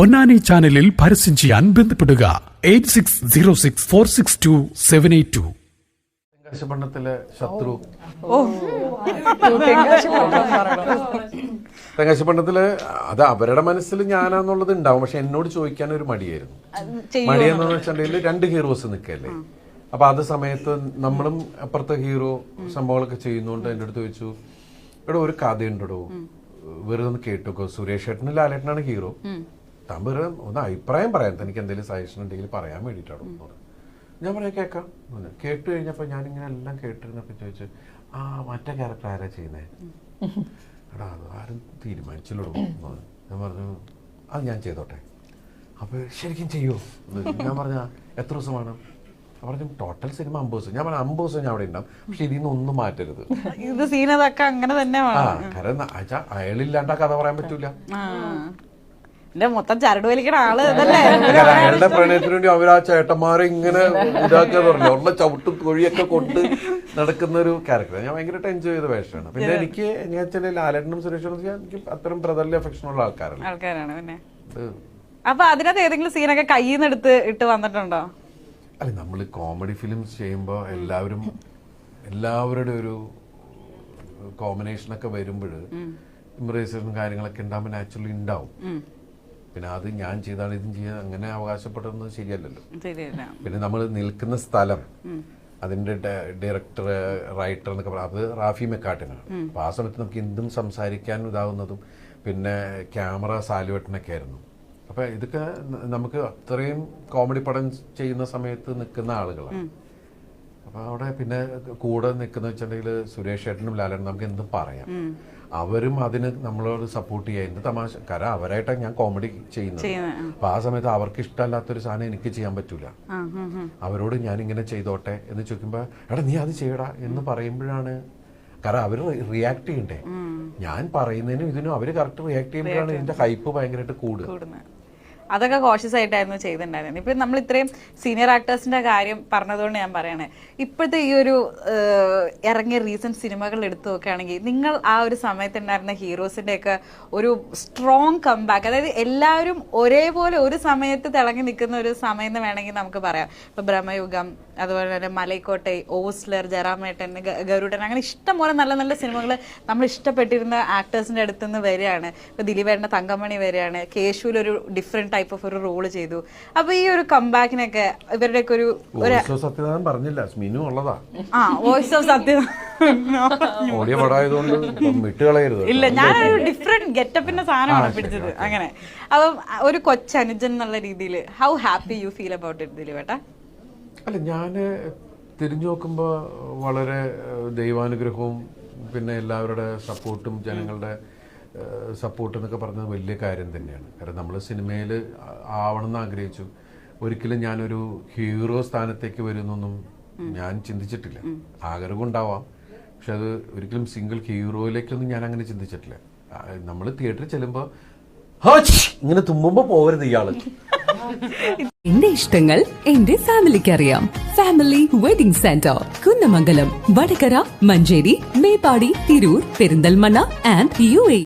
പൊന്നാനി ചാനലിൽ പരസ്യം ചെയ്യാൻ ബന്ധപ്പെടുക. Eight six zero six four six two seven eight two. തെങ്കാശിപ്പണ്ണത്തിലെ ശത്രു. തെങ്കാശിപ്പണ്ണത്തിൽ അത് അവരുടെ മനസ്സിൽ ഞാനാന്നുള്ളത് ഉണ്ടാവും. പക്ഷെ എന്നോട് ചോദിക്കാൻ ഒരു മടിയായിരുന്നു മടിയെന്ന് വെച്ചിട്ടുണ്ടെങ്കിൽ രണ്ട് ഹീറോസ് നിൽക്കല്ലേ? അപ്പൊ അത് സമയത്ത് നമ്മളും അപ്പുറത്തെ ഹീറോ സംഭവങ്ങളൊക്കെ ചെയ്യുന്നോണ്ട്. എന്റെ അടുത്ത് ചോദിച്ചു ഇവിടെ ഒരു കഥയുണ്ടോ വെറുതെ ഒന്ന് കേട്ടോക്കോ. സുരേഷ് ഏട്ടനും ലാലേട്ടനാണ് ഹീറോ. താൻ വേറെ ഒന്ന് അഭിപ്രായം പറയാൻ തനിക്ക് എന്തെങ്കിലും സജഷൻ ഉണ്ടെങ്കിൽ പറയാൻ വേണ്ടിയിട്ടാണ് പറഞ്ഞു. ഞാൻ പറയാം കേൾക്കാം. എന്ന്. കേട്ട് കഴിഞ്ഞപ്പോൾ ഞാനിങ്ങനെ എല്ലാം കേട്ടിരുന്നപ്പോൾ ചോദിച്ചു ആ മറ്റേ ക്യാരക്ടർ ആരാ ചെയ്യുന്നത് എടാ അത് ആരും തീരുമാനിച്ചില്ലടോ. ഞാൻ പറഞ്ഞു അത് ഞാൻ ചെയ്തോട്ടെ. അപ്പോൾ ശരിക്കും ചെയ്യുമോ ഞാൻ പറഞ്ഞ എത്ര ദിവസം വേണം അപ്പോൾ പറഞ്ഞു ടോട്ടൽ സിനിമ അമ്പത് ദിവസം. ഞാൻ പറഞ്ഞു അമ്പത് ദിവസം ഞാൻ അവിടെ ഉണ്ടാവും. പക്ഷെ ഇതിൽ നിന്ന് ഒന്നും മാറ്റരുത്. ഇത് സീനതൊക്കെ അങ്ങനെ തന്നെ കാരണം അയാളില്ലാണ്ട് കഥ പറയാൻ പറ്റൂല. എന്റെ മൊത്തം ചരട് വലിക്കണ ആൾ ഇതല്ലേ അയാളുടെ പ്രണയത്തിന് വേണ്ടി അവർ ആ ചേട്ടന്മാരെ ഇങ്ങനെ ഇതാക്കാന്ന് പറഞ്ഞു. ഉള്ള ചവിട്ടും കൊഴിയൊക്കെ കൊണ്ട് നടക്കുന്ന ഒരു ക്യാരക്ടർ ഞാൻ ഭയങ്കരമായിട്ട് എൻജോയ് ചെയ്ത വേഷമാണ്. പിന്നെ എനിക്ക് ഞാൻ വെച്ചാൽ ലാലേട്ടനും സുരേഷനും എനിക്ക് അത്രയും ബ്രദറിലെ അഫെക്ഷൻ ഉള്ള ആൾക്കാരാണ് ആൾക്കാരാണ് പിന്നെ. അപ്പൊ അതിനകത്ത് ഏതെങ്കിലും സീനൊക്കെ കയ്യിൽ നിന്ന് എടുത്ത് ഇട്ട് വന്നിട്ടുണ്ടോ? അല്ല നമ്മൾ കോമഡി ഫിലിംസ് ചെയ്യുമ്പോൾ എല്ലാവരും എല്ലാവരുടെ ഒരു കോമ്പിനേഷനൊക്കെ വരുമ്പോൾ ഇമ്പ്രൈസേഷൻ കാര്യങ്ങളൊക്കെ ഉണ്ടാകുമ്പോൾ നാച്ചുറലി ഉണ്ടാവും. പിന്നെ അത് ഞാൻ ചെയ്താണ് ഇതും ചെയ്യാൻ അങ്ങനെ അവകാശപ്പെടുന്നത് ശരിയല്ലല്ലോ. ശരിയല്ല. പിന്നെ നമ്മൾ നിൽക്കുന്ന സ്ഥലം അതിന്റെ ഡയറക്ടർ റൈറ്റർ എന്നൊക്കെ പറയാം അത് റാഫി മെക്കാട്ടിനാണ്. അപ്പൊ ആ സമയത്ത് നമുക്ക് എന്തും സംസാരിക്കാൻ ഇതാവുന്നതും പിന്നെ ക്യാമറ സാലുവെട്ടനൊക്കെ ആയിരുന്നു. അപ്പൊ ഇതൊക്കെ നമുക്ക് അത്രയും കോമഡി പടം ചെയ്യുന്ന സമയത്ത് നിൽക്കുന്ന ആളുകളാണ്. അപ്പൊ അവിടെ പിന്നെ കൂടെ നിൽക്കുന്ന വെച്ചിട്ടുണ്ടെങ്കിൽ സുരേഷ് ഏട്ടനും ലാലേട്ടനും നമുക്ക് എന്തും പറയാം. അവരും അതിന് നമ്മളോട് സപ്പോർട്ട് ചെയ്യുന്ന എന്ത് തമാശ? കാരണം അവരായിട്ടാണ് ഞാൻ കോമഡി ചെയ്യുന്നത്. അപ്പൊ ആ സമയത്ത് അവർക്ക് ഇഷ്ടമല്ലാത്തൊരു സാധനം എനിക്ക് ചെയ്യാൻ പറ്റൂല. അവരോട് ഞാൻ ഇങ്ങനെ ചെയ്തോട്ടെ എന്ന് ചോദിക്കുമ്പോ എടാ നീ അത് ചെയ്യടാ എന്ന് പറയുമ്പോഴാണ്. കാരണം അവർ റിയാക്ട് ചെയ്യണ്ടേ. ഞാൻ പറയുന്നതിനും ഇതിനും അവർ കറക്റ്റ് റിയാക്ട് ചെയ്യുമ്പോഴാണ് എന്റെ ഹൈപ്പ് ഭയങ്കരമായിട്ട് കൂടുക. അതൊക്കെ കോഷ്യസ് ആയിട്ടായിരുന്നു ചെയ്തിട്ടുണ്ടായിരുന്നത്. ഇപ്പൊ നമ്മൾ ഇത്രയും സീനിയർ ആക്ടേഴ്സിന്റെ കാര്യം പറഞ്ഞതുകൊണ്ട് ഞാൻ പറയണേ. ഇപ്പോഴത്തെ ഈ ഒരു ഇറങ്ങിയ റീസെന്റ് സിനിമകൾ എടുത്തു നോക്കുകയാണെങ്കിൽ നിങ്ങൾ ആ ഒരു സമയത്തുണ്ടായിരുന്ന ഹീറോസിന്റെ ഒക്കെ ഒരു സ്ട്രോങ് കംബാക്ക് അതായത് എല്ലാവരും ഒരേപോലെ ഒരു സമയത്ത് തിളങ്ങി നിൽക്കുന്ന ഒരു സമയം എന്ന് വേണമെങ്കിൽ നമുക്ക് പറയാം. ഇപ്പൊ ബ്രഹ്മയുഗം അതുപോലെ തന്നെ മലൈക്കോട്ടെ ഓസ്ലർ ജറാമേട്ടൻ ഗരുഡൻ അങ്ങനെ ഇഷ്ടംപോലെ നല്ല നല്ല സിനിമകൾ നമ്മൾ ഇഷ്ടപ്പെട്ടിരുന്ന ആക്ടേഴ്സിന്റെ അടുത്ത് നിന്ന് വരികയാണ്. ഇപ്പൊ ദിലീപേട്ടന്റെ തങ്കമണി വരികയാണ്. കേശുവിലൊരു ഡിഫറെന്റ് ടൈപ്പ് ഓഫ് ഒരു റോൾ ചെയ്തു. അപ്പൊ ഈ ഒരു കംബാക്കിനൊക്കെ ഇവരുടെയൊക്കെ ഒരു സത്യനാഥൻ പറഞ്ഞില്ല സ്മിനു ഉള്ളതാ. ആ വോയിസ് ഓഫ് സത്യനാഥൻ. ഇല്ല ഞാനൊരു ഡിഫറെന്റ് ഗെറ്റപ്പിന്റെ സാധനമാണ് പിടിച്ചത്. അങ്ങനെ. അപ്പം ഒരു കൊച്ചനുജൻ എന്നുള്ള രീതിയിൽ how happy you feel about it ദിലീപേട്ട അല്ല ഞാൻ തിരിഞ്ഞു നോക്കുമ്പോൾ വളരെ ദൈവാനുഗ്രഹവും പിന്നെ എല്ലാവരുടെ സപ്പോർട്ടും ജനങ്ങളുടെ സപ്പോർട്ട് എന്നൊക്കെ പറഞ്ഞത് വലിയ കാര്യം തന്നെയാണ്. കാരണം നമ്മൾ സിനിമയിൽ ആവണം എന്ന് ആഗ്രഹിച്ചു. ഒരിക്കലും ഞാനൊരു ഹീറോ സ്ഥാനത്തേക്ക് വരുന്നൊന്നും ഞാൻ ചിന്തിച്ചിട്ടില്ല. ആഗ്രഹം ഉണ്ടാവാം പക്ഷെ അത് ഒരിക്കലും സിംഗിൾ ഹീറോയിലേക്കൊന്നും ഞാൻ അങ്ങനെ ചിന്തിച്ചിട്ടില്ല നമ്മൾ തിയേറ്ററിൽ ചെല്ലുമ്പോൾ ഇങ്ങനെ തുമ്മുമ്പോൾ പോകരുത് ഇയാൾ. എന്റെ ഇഷ്ടങ്ങൾ എന്റെ ഫാമിലിക്ക് അറിയാം family wedding centre Kunnamangalam Vadakara Manjeri Meppadi Tirur Perinthalmanna and U A